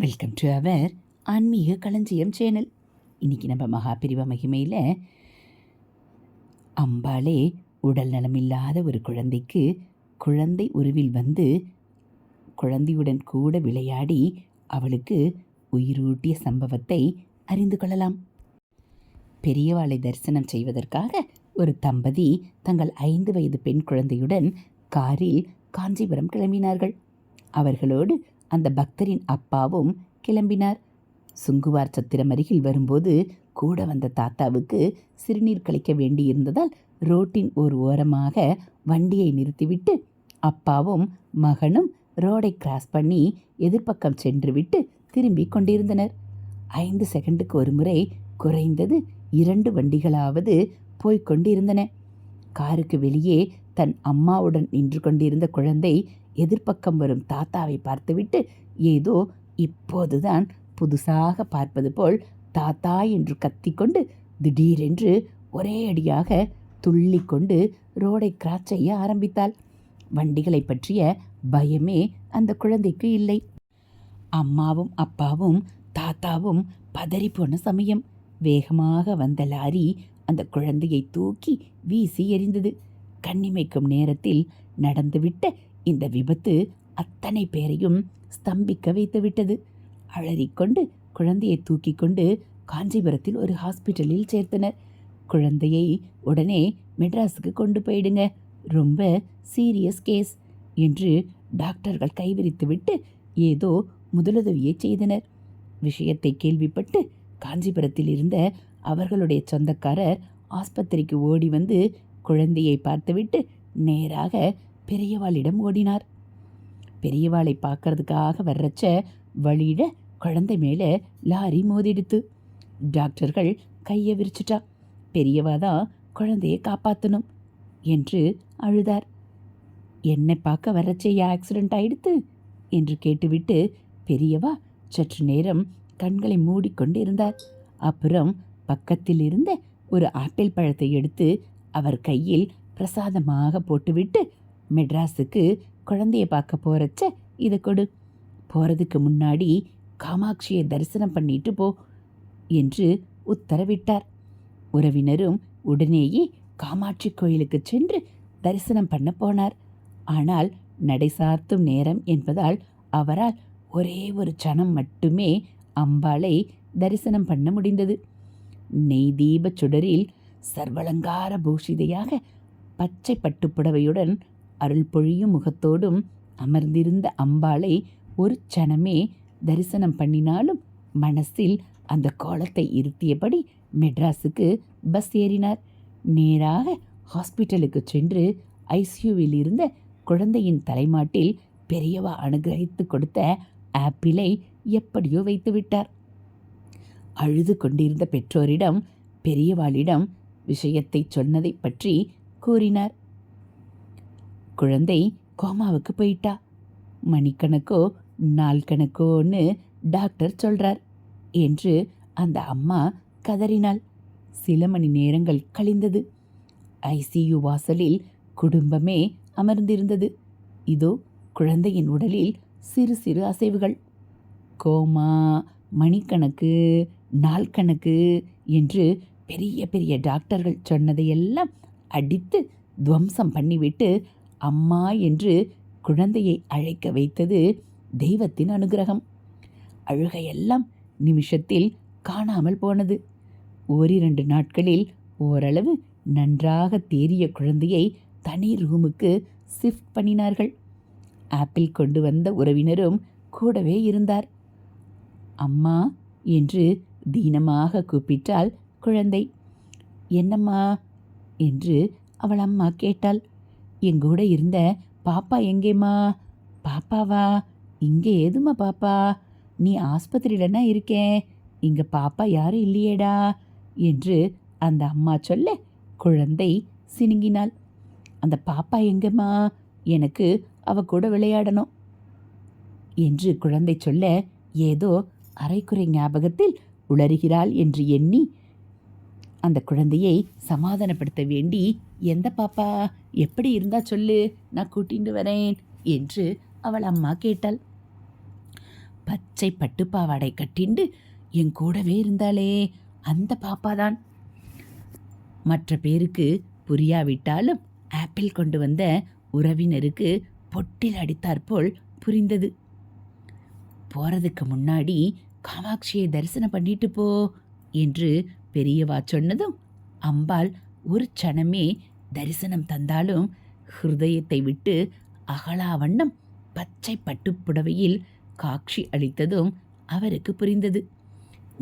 Welcome to our ஆன்மீக களஞ்சியம் channel இன்னைக்கு நம்ம மகாபிரிவ மகிமையில் அம்பாளே உடல் நலமில்லாத ஒரு குழந்தைக்கு குழந்தை உருவில் வந்து குழந்தையுடன் கூட விளையாடி அவளுக்கு உயிரூட்டிய சம்பவத்தை அறிந்து கொள்ளலாம். பெரியவாளை தரிசனம் செய்வதற்காக ஒரு தம்பதி தங்கள் ஐந்து வயது பெண் குழந்தையுடன் காரில் காஞ்சிபுரம் கிளம்பினார்கள். அவர்களோடு அந்த பக்தரின் அப்பாவும் கிளம்பினார். சுங்குவார் சத்திரம் அருகில் வரும்போது கூட வந்த தாத்தாவுக்கு சிறுநீர் கழிக்க வேண்டியிருந்ததால் ரோட்டின் ஒரு ஓரமாக வண்டியை நிறுத்திவிட்டு அப்பாவும் மகனும் ரோடை கிராஸ் பண்ணி எதிர்ப்பக்கம் சென்றுவிட்டு திரும்பி கொண்டிருந்தனர். ஐந்து செகண்டுக்கு ஒரு முறை குறைந்தது இரண்டு வண்டிகளாவது போய்க் கொண்டிருந்தன. காருக்கு வெளியே தன் அம்மாவுடன் நின்று கொண்டிருந்த குழந்தை எதிர்ப்பக்கம் வரும் தாத்தாவை பார்த்துவிட்டு ஏதோ இப்போதுதான் புதுசாக பார்ப்பது போல் தாத்தா என்று கத்திக்கொண்டு திடீரென்று ஒரே அடியாக துள்ளி கொண்டு ரோடை கிராஸ் செய்ய ஆரம்பித்தாள். வண்டிகளை பற்றிய பயமே அந்த குழந்தைக்கு இல்லை. அம்மாவும் அப்பாவும் தாத்தாவும் பதறிப்போன சமயம் வேகமாக வந்த லாரி அந்த குழந்தையை தூக்கி வீசி எறிந்தது. கண்ணிமைக்கும் நேரத்தில் நடந்துவிட்ட இந்த விபத்து அத்தனை பேரையும் ஸ்தம்பிக்க வைத்துவிட்டது. அழறிக்கொண்டு குழந்தையை தூக்கி கொண்டு காஞ்சிபுரத்தில் ஒரு ஹாஸ்பிட்டலில் சேர்த்தனர். குழந்தையை உடனே மெட்ராஸுக்கு கொண்டு போயிடுங்க. ரொம்ப சீரியஸ் கேஸ் என்று டாக்டர்கள் கைவிரித்துவிட்டு ஏதோ முதலுதவியை செய்தனர். விஷயத்தை கேள்விப்பட்டு காஞ்சிபுரத்தில் இருந்த அவர்களுடைய சொந்தக்காரர் ஆஸ்பத்திரிக்கு ஓடி வந்து குழந்தையை பார்த்துவிட்டு நேராக பெரியவாளிடம் ஓடினார். பெரியவாளை பார்க்கறதுக்காக வர்றச்ச வழியிட குழந்தை மேலே லாரி மோதிடுத்து டாக்டர்கள் கையை விரிச்சிட்டா. பெரியவா தான் குழந்தையை காப்பாற்றணும் என்று அழுதார். என்னை பார்க்க வரச்சே ஆக்சிடென்ட் ஆயிடுத்து? என்று கேட்டுவிட்டு பெரியவா சற்று நேரம் கண்களை மூடிக்கொண்டு இருந்தார். அப்புறம் பக்கத்தில் இருந்த ஒரு ஆப்பிள் பழத்தை எடுத்து அவர் கையில் பிரசாதமாக போட்டுவிட்டு மெட்ராஸுக்கு குழந்தைய பார்க்க போறச்ச இதை கொடு. போகிறதுக்கு முன்னாடி காமாட்சியை தரிசனம் பண்ணிட்டு போ என்று உத்தரவிட்டார். உறவினரும் உடனேயே காமாட்சி கோயிலுக்கு சென்று தரிசனம் பண்ண போனார். ஆனால் நடைசார்த்தும் நேரம் என்பதால் அவரால் ஒரே ஒரு சனம் மட்டுமே அம்பாளை தரிசனம் பண்ண முடிந்தது. நெய் தீப சுடரில் சர்வலங்கார பூஷிதையாக பச்சை பட்டுப்புடவையுடன் அருள் பொழியும் முகத்தோடும் அமர்ந்திருந்த அம்பாளை ஒரு க்ஷணமே தரிசனம் பண்ணினாலும் மனசில் அந்த கோலத்தை இருத்தியபடி மெட்ராஸுக்கு பஸ் ஏறினார். நேராக ஹாஸ்பிட்டலுக்கு சென்று ஐசியூவில் இருந்த குழந்தையின் தலைமாட்டில் பெரியவா அனுகிரகித்து கொடுத்த ஆப்பிளை எப்படியோ வைத்து விட்டார். அழுது கொண்டிருந்த பெற்றோரிடம் பெரியவாளிடம் விஷயத்தை சொன்னதை பற்றி கூறினார். குழந்தை கோமாவுக்கு போயிட்டா. மணிக்கணக்கோ நாள் கணக்கோன்னு டாக்டர் சொல்றார் என்று அந்த அம்மா கதறினாள். சில மணி நேரங்கள் கழிந்தது. ஐசியு வாசலில் குடும்பமே அமர்ந்திருந்தது. இதோ குழந்தையின் உடலில் சிறு சிறு அசைவுகள். கோமா மணிக்கணக்கு நாள் கணக்கு என்று பெரிய பெரிய டாக்டர்கள் சொன்னதையெல்லாம் அடித்து துவம்சம் பண்ணிவிட்டு அம்மா என்று குழந்தையை அழைக்க வைத்தது தெய்வத்தின் அனுகிரகம். அழுகையெல்லாம் நிமிஷத்தில் காணாமல் போனது. ஓரிரண்டு நாட்களில் ஓரளவு நன்றாக தேறிய குழந்தையை தனி ரூமுக்கு ஷிஃப்ட் பண்ணினார்கள். ஆப்பிள் கொண்டு வந்த உறவினரும் கூடவே இருந்தார். அம்மா என்று தீனமாக கூப்பிட்டாள் குழந்தை. என்னம்மா? என்று அவள் அம்மா கேட்டாள். எங்கூட இருந்த பாப்பா எங்கேம்மா? பாப்பாவா? இங்கே ஏதும்மா பாப்பா? நீ ஆஸ்பத்திரியிலனா இருக்கேன். இங்கே பாப்பா யாரும் இல்லையேடா? என்று அந்த அம்மா சொல்ல குழந்தை சினுங்கினாள். அந்த பாப்பா எங்கம்மா? எனக்கு அவ கூட விளையாடணும் என்று குழந்தை சொல்ல ஏதோ அரைக்குறை ஞாபகத்தில் உளறுகிறாள் என்று எண்ணி அந்த குழந்தையை சமாதானப்படுத்த வேண்டி எந்த பாப்பா? எப்படி இருந்தா சொல்லு? நான் கூட்டிட்டு வரேன் என்று அவள் அம்மா கேட்டாள். பச்சை பட்டுப்பாவாடை கட்டிண்டு என் கூடவே இருந்தாளே அந்த பாப்பாதான். மற்ற பேருக்கு புரியாவிட்டாலும் ஆப்பிள் கொண்டு வந்த உறவினருக்கு பொட்டில் அடித்தாற்போல் புரிந்தது. போறதுக்கு முன்னாடி காமாட்சியை தரிசனம் பண்ணிட்டு போ என்று பெரியவா சொன்னதும் அம்பாள் ஒரு க்ஷணமே தரிசனம் தந்தாலும் ஹிருதயத்தை விட்டு அகலா வண்ணம் பச்சை பட்டுப்புடவையில் காட்சி அளித்ததும் அவருக்கு புரிந்தது.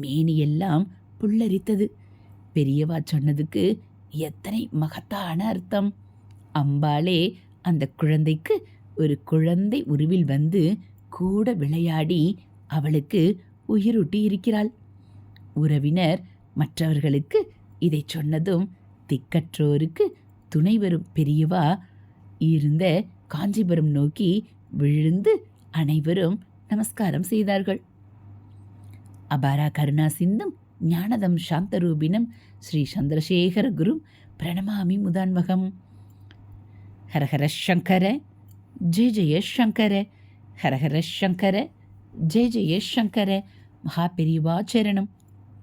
மேனியெல்லாம் புல்லரித்தது. பெரியவா சொன்னதுக்கு எத்தனை மகத்தான அர்த்தம். அம்பாளே அந்த குழந்தைக்கு ஒரு குழந்தை உருவில் வந்து கூட விளையாடி அவளுக்கு உயிரூட்டி இருக்கிறாள். உறவினர் மற்றவர்களுக்கு இதை சொன்னதும் திக்கற்றோருக்கு துணை வரும் பெரியவா? இருந்த காஞ்சிபுரம் நோக்கி விழுந்து அனைவரும் நமஸ்காரம் செய்தார்கள். அபாரா கருணா சிந்தும் ஞானதம் சாந்தரூபினம் ஸ்ரீ சந்திரசேகர குரு பிரணமாமி முதான்மகம். ஹரஹர சங்கர ஜெய ஜெய சங்கர ஹரஹர சங்கர ஜெய ஜெய சங்கர மகாபெரிவா சரணம்.